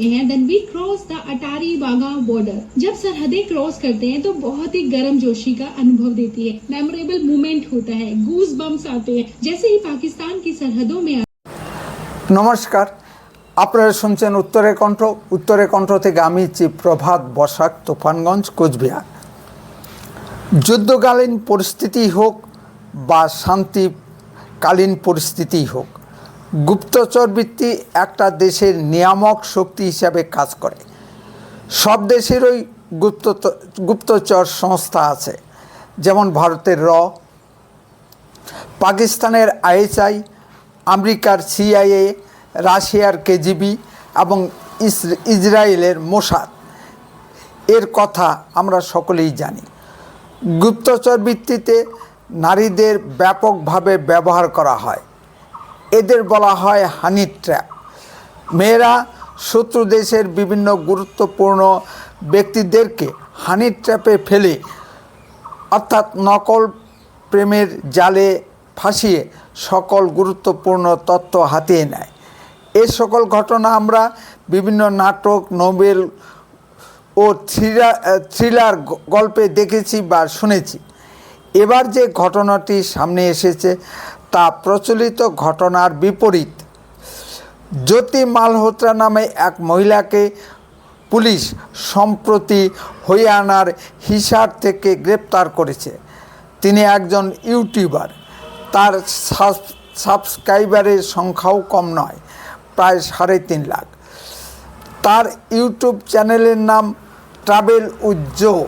हैं then we cross the Attari Wagah border जब सरहदें क्रॉस करते हैं तो बहुत ही गर्म जोशी का अनुभव देती है मेमोरेबल मोमेंट होता है गूज बम्स आते हैं जैसे ही पाकिस्तान की सरहदों में নমস্কার আপনারা শুনছেন উত্তরের কণ্ঠ উত্তরের কণ্ঠ থেকে আমি চিফ প্রভাত বসাক তুফানগঞ্জ কোচবিহার যুদ্ধকালীন পরিস্থিতি হোক বা শান্তিকালীন পরিস্থিতি হোক গুপ্তচরবৃত্তি একটা দেশের নিয়ামক শক্তি হিসাবে কাজ করে। সব দেশেরই গুপ্ত, গুপ্তচর সংস্থা আছে, যেমন ভারতের র, পাকিস্তানের আইএসআই, আমেরিকার সিআইএ, রাশিয়ার কেজিবি এবং ইসরায়েলের মোসাদ। এর কথা আমরা সকলেই জানি। গুপ্তচর ভিত্তিতে নারীদের ব্যাপকভাবে ব্যবহার করা হয়। এদের বলা হয় হানি ট্র্যাপ। মেয়েরা শত্রু দেশের বিভিন্ন গুরুত্বপূর্ণ ব্যক্তিদেরকে হানি ট্র্যাপে ফেলে, অর্থাৎ নকল প্রেমের জালে ফাঁসিয়ে সকল গুরুত্বপূর্ণ তথ্য হাতিয়ে নেয়। এ সকল ঘটনা আমরা বিভিন্ন নাটক, নোবেল ও থ্রিলার গল্পে দেখেছি বা শুনেছি। এবার যে ঘটনাটি সামনে এসেছে তা প্রচলিত ঘটনার বিপরীত। জ্যোতি মালহোত্রা নামে এক মহিলাকে পুলিশ সম্প্রতি হরিয়ানার হিসার থেকে গ্রেপ্তার করেছে। তিনি একজন ইউটিউবার। তার সাব- সাবস্ক্রাইবারের সংখ্যাও কম নয়, প্রায় সাড়ে তিন লাখ। তার ইউটিউব চ্যানেলের নাম ট্রাভেল উজ্জো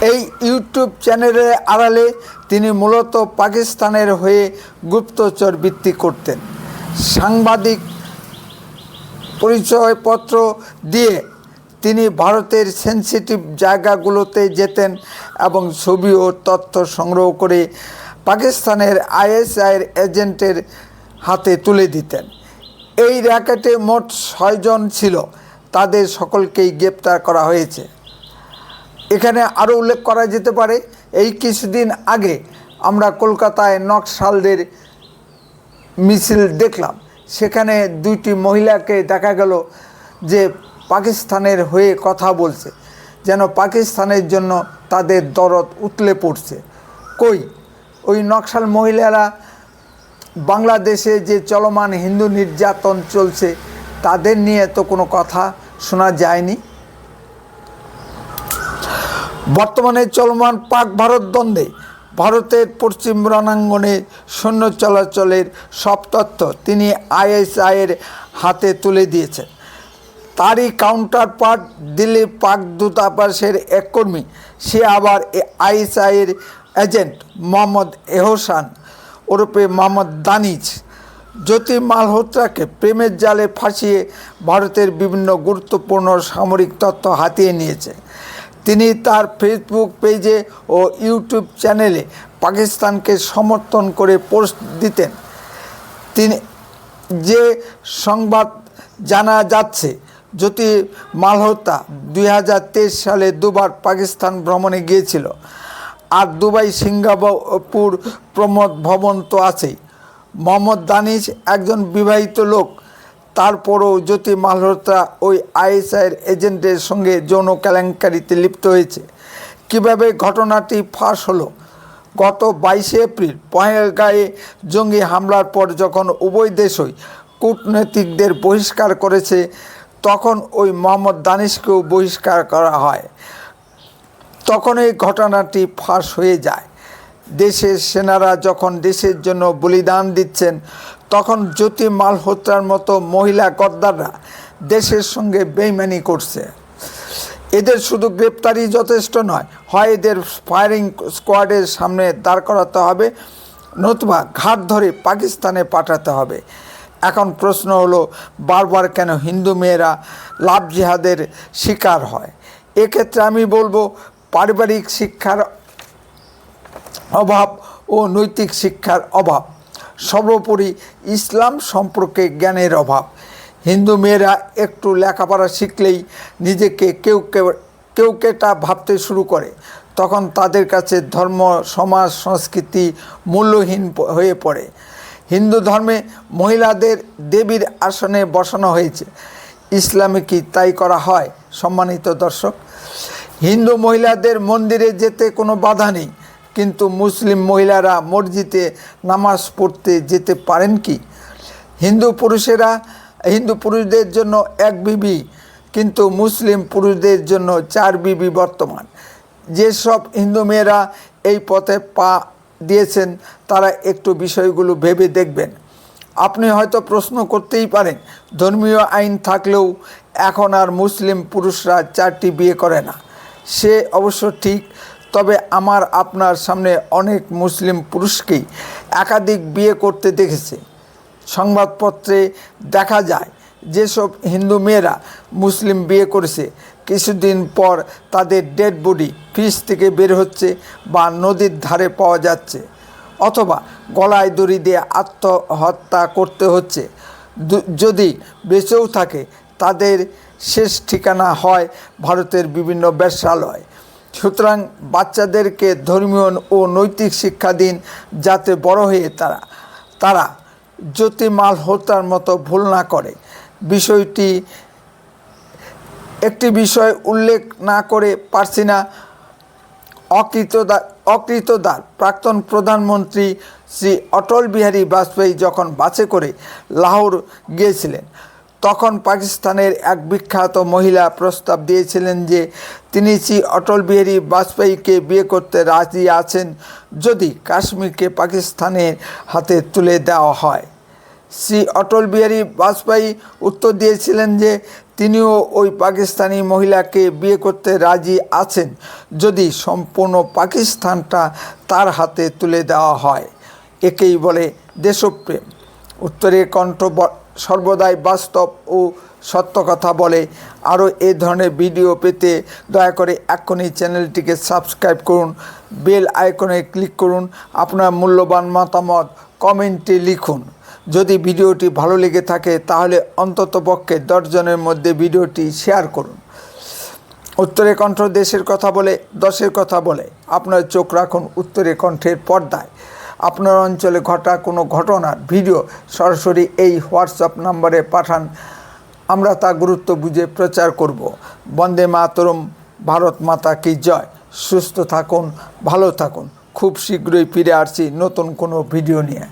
এই ইউটিউব চ্যানেলের আড়ালে তিনি মূলত পাকিস্তানের হয়ে গুপ্তচর বৃত্তি করতেন। সাংবাদিক পরিচয়পত্র দিয়ে তিনি ভারতের সেন্সিটিভ জায়গাগুলোতে যেতেন এবং ছবি ও তথ্য সংগ্রহ করে পাকিস্তানের আইএসআইয়ের এজেন্টের হাতে তুলে দিতেন। এই র্যাকেটে মোট ছয়জন ছিল, তাদের সকলকেই গ্রেপ্তার করা হয়েছে। এখানে আরও উল্লেখ করা যেতে পারে এই কিছুদিন আগে আমরা কলকাতায় নকশালদের মিছিল দেখলাম। সেখানে দুইটি মহিলাকে দেখা গেল যে পাকিস্তানের হয়ে কথা বলছে, যেন পাকিস্তানের জন্য তাদের দরদ উতলে পড়ছে। কই? ওই নকশাল মহিলারা বাংলাদেশে যে চলমান হিন্দু নির্যাতন চলছে, তাদের নিয়ে তো কোনো কথা শোনা যায়নি? বর্তমানে চলমান পাক ভারত দ্বন্দ্বে ভারতের পশ্চিম রণাঙ্গনে সৈন্য চলাচলের সব তথ্য তিনি আইএসআইয়ের হাতে তুলে দিয়েছেন। তারই কাউন্টার পার্ট দিল্লি পাক দূতাবাসের এক কর্মী, সে আবার আইএসআইয়ের এজেন্ট মোহাম্মদ এহসান ওরফে মোহাম্মদ দানিজ। জ্যোতি মালহোত্রাকে প্রেমের জালে ফাঁসিয়ে ভারতের বিভিন্ন গুরুত্বপূর্ণ সামরিক তথ্য হাতিয়ে নিয়েছে। তিনি তার ফেসবুক পেজে ও ইউটিউব চ্যানেলে পাকিস্তানকে সমর্থন করে পোস্ট দিতেন। তিনি যে সংবাদ জানা যাচ্ছে, জ্যোতি মালহোত্রা দুই সালে দুবার পাকিস্তান ভ্রমণে গিয়েছিল। আর দুবাই, সিঙ্গাপুর প্রমোদ ভবন তো আছেই। মোহাম্মদ দানিশ একজন বিবাহিত লোক। তারপরও জ্যোতি মালহোত্রা ওই আইএসআইয়ের এজেন্টের সঙ্গে যৌন কেলেঙ্কারিতে লিপ্ত হয়েছে। কীভাবে ঘটনাটি ফাঁস হলো? গত বাইশে এপ্রিল পহেলগাঁয়ে জঙ্গি হামলার পর যখন উভয় দেশই কূটনৈতিকদের বহিষ্কার করেছে, তখন ওই মোহাম্মদ দানিশকেও বহিষ্কার করা হয়। তখন এই ঘটনাটি ফাঁস হয়ে যায়। দেশের সেনারা যখন দেশের জন্য বলিদান দিচ্ছেন, তখন জ্যোতি মালহোত্রার মতো মহিলা গদ্দাররা দেশের সঙ্গে বেইমানি করছে। এদের শুধু গ্রেপ্তারি যথেষ্ট নয়, হয় এদের ফায়ারিং স্কোয়াডের সামনে দাঁড় করাতে হবে, নতুবা ঘাট ধরে পাকিস্তানে পাঠাতে হবে। এখন প্রশ্ন হলো, বারবার কেন হিন্দু মেয়েরা লাভ জিহাদের শিকার হয়? এক্ষেত্রে আমি বলব, পারিবারিক শিক্ষার অভাব ও নৈতিক শিক্ষার অভাব। সর্বোপরি ইসলাম সম্পর্কে জ্ঞানের অভাব। হিন্দু মেয়েরা একটু লেখাপড়া শিখলেই নিজেকে কেউ কেউ কেটা ভাবতে শুরু করে। তখন তাদের কাছে ধর্ম, সমাজ, সংস্কৃতি মূল্যহীন হয়ে পড়ে। হিন্দু ধর্মে মহিলাদের দেবীর আসনে বসানো হয়েছে। ইসলামে কি তাই করা হয় সম্মানিত দর্শক? হিন্দু মহিলাদের মন্দিরে যেতে কোনো বাধা নেই। কিন্তু মুসলিম মহিলারা মসজিদে নামাজ পড়তে যেতে পারেন কি? হিন্দু পুরুষেরা, হিন্দু পুরুষদের জন্য এক বিবি, কিন্তু মুসলিম পুরুষদের জন্য চার বিবি বর্তমান। যেসব হিন্দু মেয়েরা এই পথে পা দিয়েছেন, তারা একটু বিষয়গুলো ভেবে দেখবেন। আপনি হয়তো প্রশ্ন করতেই পারেন, ধর্মীয় আইন থাকলেও এখন আর মুসলিম পুরুষরা চারটি বিয়ে করে না। সে অবশ্য ঠিক তবে আমার আপনার সামনে অনেক মুসলিম পুরুষকেই একাধিক বিয়ে করতে দেখেছে। সংবাদপত্রে দেখা যায়, যেসব হিন্দু মেয়েরা মুসলিম বিয়ে করেছে, কিছুদিন পর তাদের ডেড বডি ফ্রিজ থেকে বের হচ্ছে বা নদীর ধারে পাওয়া যাচ্ছে অথবা গলায় দড়ি দিয়ে আত্মহত্যা করতে হচ্ছে। যদি বেঁচেও থাকে, তাদের শেষ ঠিকানা হয় ভারতের বিভিন্ন ব্যবসালয় সুতরাং বাচ্চাদেরকে ধর্মীয় ও নৈতিক শিক্ষা দিন যাতে বড় হয়ে তারা তারা জ্যোতি মালহোত্রার মতো ভুল না করে। বিষয়টি একটি বিষয় উল্লেখ না করে পারছি না। অকৃতদার অকৃতদার প্রাক্তন প্রধানমন্ত্রী শ্রী অটল বিহারী বাজপেয়ী যখন বাসে করে লাহোর গিয়েছিলেন তখন পাকিস্তানের এক বিখ্যাত মহিলা প্রস্তাব দিয়েছিলেন যে তিনি শ্রী অটল বিহারী বাজপেয়ীকে বিয়ে করতে রাজি আছেন যদি কাশ্মীরকে পাকিস্তানের হাতে তুলে দেওয়া হয়। শ্রী অটল বিহারী বাজপেয়ী উত্তর দিয়েছিলেন যে তিনিও ওই পাকিস্তানি মহিলাকে বিয়ে করতে রাজি আছেন যদি সম্পূর্ণ পাকিস্তানটা তার হাতে তুলে দেওয়া হয়। একেই বলে দেশপ্রেম। উত্তরের কণ্ঠ সর্বদাই বাস্তব ও সত্য কথা বলে। আরও এ ধরনের ভিডিও পেতে দয়া করে এক্ষুনি চ্যানেলটিকে সাবস্ক্রাইব করুন। বেল আইকনে ক্লিক করুন। আপনার মূল্যবান মতামত কমেন্টে লিখুন। যদি ভিডিওটি ভালো লেগে থাকে, তাহলে অন্ততপক্ষে দশজনের মধ্যে ভিডিওটি শেয়ার করুন। উত্তরে কণ্ঠ দেশের কথা বলে, দশের কথা বলে। আপনার চোখ রাখুন উত্তরে কণ্ঠের পর্দায়। আপনার অঞ্চলে ঘটা কোনো ঘটনার ভিডিও সরাসরি এই হোয়াটসঅ্যাপ নম্বরে পাঠান। আমরা তা গুরুত্ব বুঝে প্রচার করব। বন্দে মাতরম, ভারত মাতা কি জয়? সুস্থ থাকুন, ভালো থাকুন। খুব শীঘ্রই ফিরে আসছি নতুন কোনো ভিডিও নিয়ে।